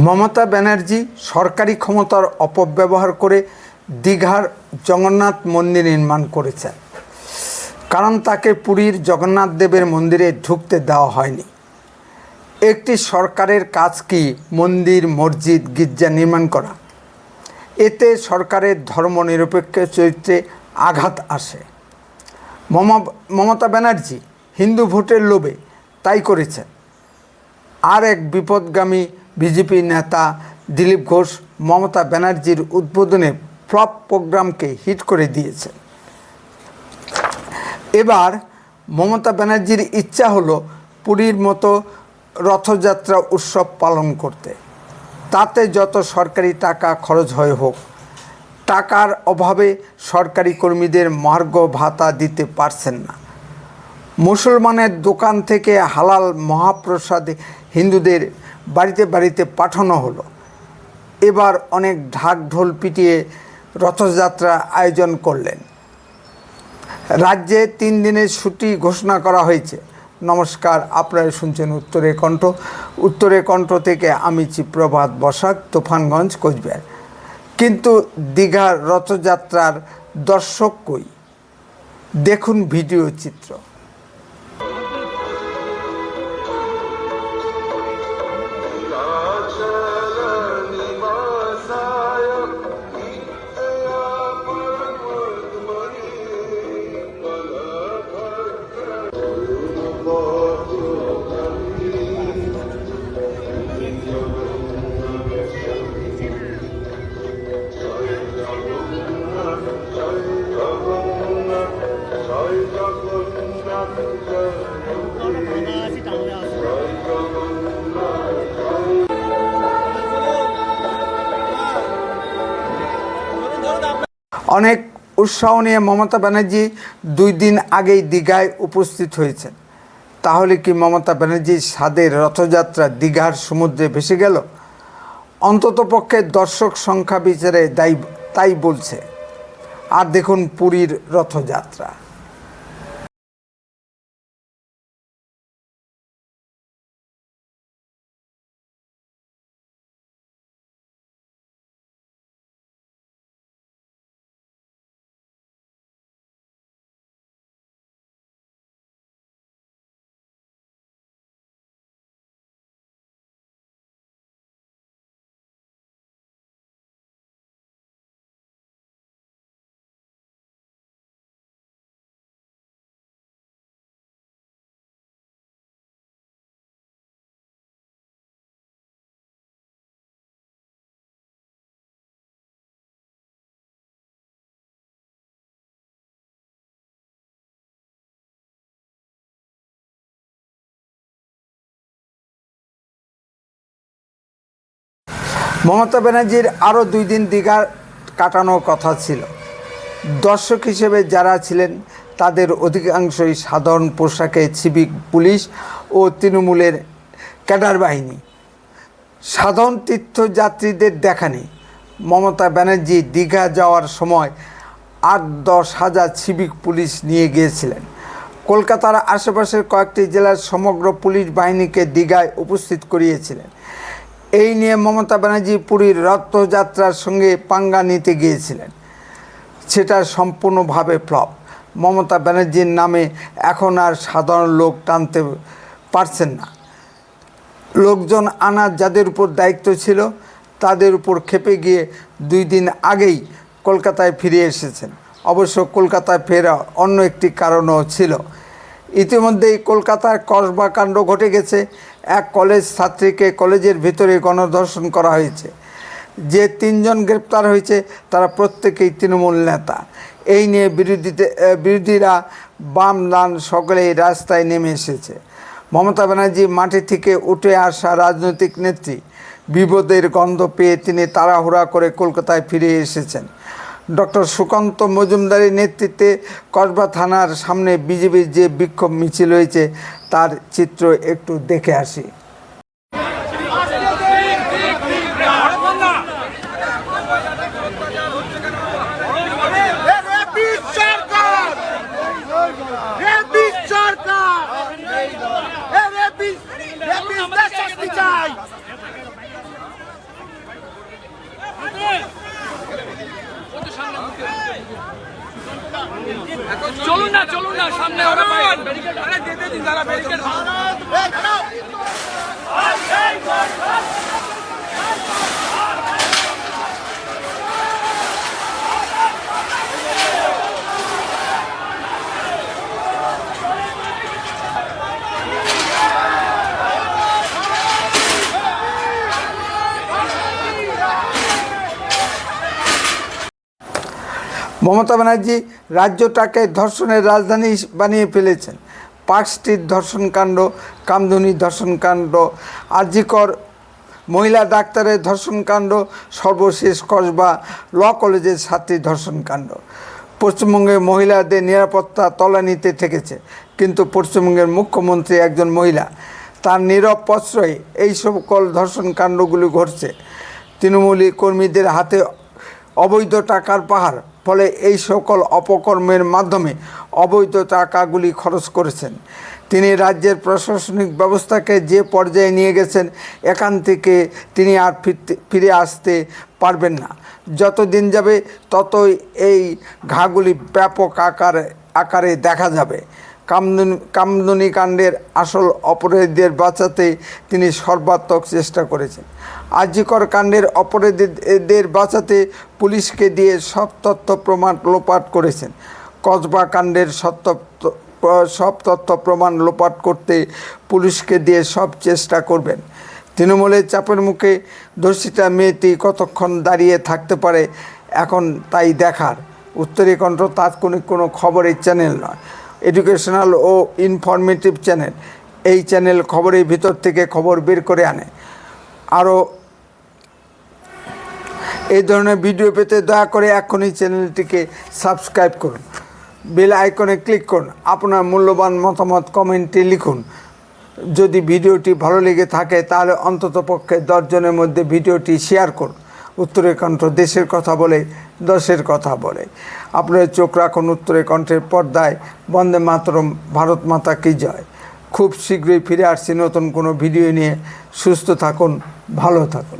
মমতা ব্যানার্জি সরকারি ক্ষমতার অপব্যবহার করে দীঘার জগন্নাথ মন্দির নির্মাণ করেছেন কারণ তাকে পুরীর জগন্নাথ দেবের মন্দিরে ঢুকতে দেওয়া হয়নি। একটি সরকারের কাজ কি? মন্দির, মসজিদ, গির্জা নির্মাণ করা। এতে সরকারের ধর্মনিরপেক্ষ চরিত্রে আঘাত আসে। মমা- মমতা ব্যানার্জি হিন্দু ভোটের লোভে তাই করেছেন। আর এক বিপদগামী বিজেপি নেতা দিলীপ ঘোষ মমতা ব্যানার্জির উদ্বোধনে ফ্লপ প্রোগ্রামকে হিট করে দিয়েছে। এবার মমতা ব্যানার্জির ইচ্ছা হলো পুরীর মতো রথযাত্রা উৎসব পালন করতে। তাতে যত সরকারি টাকা খরচ হয় হোক, টাকার অভাবে সরকারি কর্মীদের মার্গ ভাতা দিতে পারছেন না। মুসলমানের দোকান থেকে হালাল মহাপ্রসাদ হিন্দুদের বাড়িতে বাড়িতে পাঠানো হলো। এবার অনেক ঢাক ঢোল পিটিয়ে রথযাত্রা আয়োজন করলেন। রাজ্যে তিন দিনের ছুটি ঘোষণা করা হয়েছে। নমস্কার, আপনারা শুনছেন উত্তরে কণ্ঠ। উত্তরে কণ্ঠ থেকে আমি চিপ্রভাত বসাক, তুফানগঞ্জ, কোচবিহার। কিন্তু দীঘার রথযাত্রার দর্শক কই? দেখুন ভিডিও চিত্র। অনেক উৎসাহ নিয়ে মমতা ব্যানার্জি দুই দিন আগেই দীঘায় উপস্থিত হয়েছেন তাহলে কি মমতা ব্যানার্জির স্বাদের রথযাত্রা দীঘার সমুদ্রে ভেসে গেল? অন্ততপক্ষে দর্শক সংখ্যা বিচারে দায়ী, তাই বলছে। আর দেখুন পুরীর রথযাত্রা। মমতা ব্যানার্জির আরও দুই দিন দীঘার কাটানোর কথা ছিল। দর্শক হিসেবে যারা ছিলেন, তাদের অধিকাংশই সাধারণ পোশাকে সিভিক পুলিশ ও তৃণমূলের ক্যাডার বাহিনী। সাধারণ তীর্থযাত্রীদের দেখা নেই। মমতা ব্যানার্জি দীঘা যাওয়ার সময় আট দশ হাজার সিভিক পুলিশ নিয়ে গিয়েছিলেন। কলকাতার আশেপাশের কয়েকটি জেলার সমগ্র পুলিশ বাহিনীকে দীঘায় উপস্থিত করিয়েছিলেন। এই নিয়ে মমতা ব্যানার্জি পুরীর রথযাত্রার সঙ্গে পাঙ্গা নিতে গিয়েছিলেন। সেটা সম্পূর্ণভাবে ফ্লপ। মমতা ব্যানার্জির নামে এখন আর সাধারণ লোক টানতে পারছেন না। লোকজন আনার যাদের উপর দায়িত্ব ছিল, তাদের উপর খেপে গিয়ে দুই দিন আগেই কলকাতায় ফিরে এসেছেন। অবশ্য কলকাতায় ফেরা অন্য একটি কারণও ছিল। ইতিমধ্যেই কলকাতার কসবা কাণ্ড ঘটে গেছে। এক কলেজ ছাত্রীকে কলেজের ভিতরে গণধর্ষণ করা হয়েছে। যে তিনজন গ্রেপ্তার হয়েছে, তারা প্রত্যেকেই তৃণমূল নেতা। এই নিয়ে বিরোধীতে বিরোধীরা বাম ডান সকলেই রাস্তায় নেমে এসেছে। মমতা ব্যানার্জি মাটি থেকে উঠে আসা রাজনৈতিক নেত্রী বিপদের গন্ধ পেয়ে তিনি তাড়াহুড়া করে কলকাতায় ফিরে এসেছেন। ডক্টর সুকান্ত মজুমদারের নেতৃত্বে কসবা থানার সামনে বিজেপির যে বিক্ষোভ মিছিল হয়েছে তার চিত্র একটু দেখে আসি সরকার রেপিড সরকার এ রেপিড রেপিড দেশ শাস্তি চাই চলুন না চলুন না সামনে যেতে দিন তারা ব্যারিকেড মমতা ব্যানার্জি রাজ্যটাকে ধর্ষণের রাজধানী বানিয়ে ফেলেছেন। পার্ক স্ট্রিট ধর্ষণকাণ্ড কামধুনি ধর্ষণকাণ্ড আরজিকর মহিলা ডাক্তারের ধর্ষণকাণ্ড সর্বশেষ কসবা ল কলেজের ছাত্রী ধর্ষণকাণ্ড পশ্চিমবঙ্গে মহিলাদের নিরাপত্তা তলানিতে থেকেছে, কিন্তু পশ্চিমবঙ্গের মুখ্যমন্ত্রী একজন মহিলা, তার নীরব প্রশ্রয়ে এই সকল ধর্ষণকাণ্ডগুলি ঘটছে। তৃণমূলী কর্মীদের হাতে অবৈধ টাকার পাহাড় ফলে এই সকল অপকর্মের মাধ্যমে অবৈধ টাকাগুলি খরচ করেছেন। তিনি রাজ্যের প্রশাসনিক ব্যবস্থাকে যে পর্যায়ে নিয়ে গেছেন, এখান থেকে তিনি আর ফিরতে, ফিরে আসতে পারবেন না। যত দিন যাবে, ততই এই ঘাগুলি ব্যাপক আকার, আকারে দেখা যাবে। কামদুনি কামদুনি কাণ্ডের আসল অপরাধীদের বাঁচাতে তিনি সর্বাত্মক চেষ্টা করেছেন। আজিকর কাণ্ডের অপরাধীদের বাঁচাতে পুলিশকে দিয়ে সব তথ্য প্রমাণ লোপাট করেছেন। কসবা কাণ্ডের সত্য সব তথ্য প্রমাণ লোপাট করতে পুলিশকে দিয়ে সব চেষ্টা করবেন। তৃণমূলের চাপের মুখে দর্শিতা মেয়েটি কতক্ষণ দাঁড়িয়ে থাকতে পারে, এখন তাই দেখার। উত্তরী কণ্ঠ তাৎক্ষণিক কোনো খবরের চ্যানেল নয়। এডুকেশনাল ও ইনফরমেটিভ চ্যানেল এই চ্যানেল খবরের ভিতর থেকে খবর বের করে আনে। আরও এই ধরনের ভিডিও পেতে দয়া করে এখনই চ্যানেলটিকে সাবস্ক্রাইব করুন। বেল আইকনে ক্লিক করুন। আপনার মূল্যবান মতামত কমেন্টে লিখুন। যদি ভিডিওটি ভালো লেগে থাকে, তাহলে অন্ততপক্ষে দশজনের মধ্যে ভিডিওটি শেয়ার করুন। উত্তরের কণ্ঠ দেশের কথা বলে, দশের কথা বলে। আপনার চোখ রাখুন উত্তরের কণ্ঠের পর্দায়, বন্দে মাতরম, ভারত মাতা কি জয়? খুব শীঘ্রই ফিরে আসছি নতুন কোনো ভিডিও নিয়ে। সুস্থ থাকুন, ভালো থাকুন।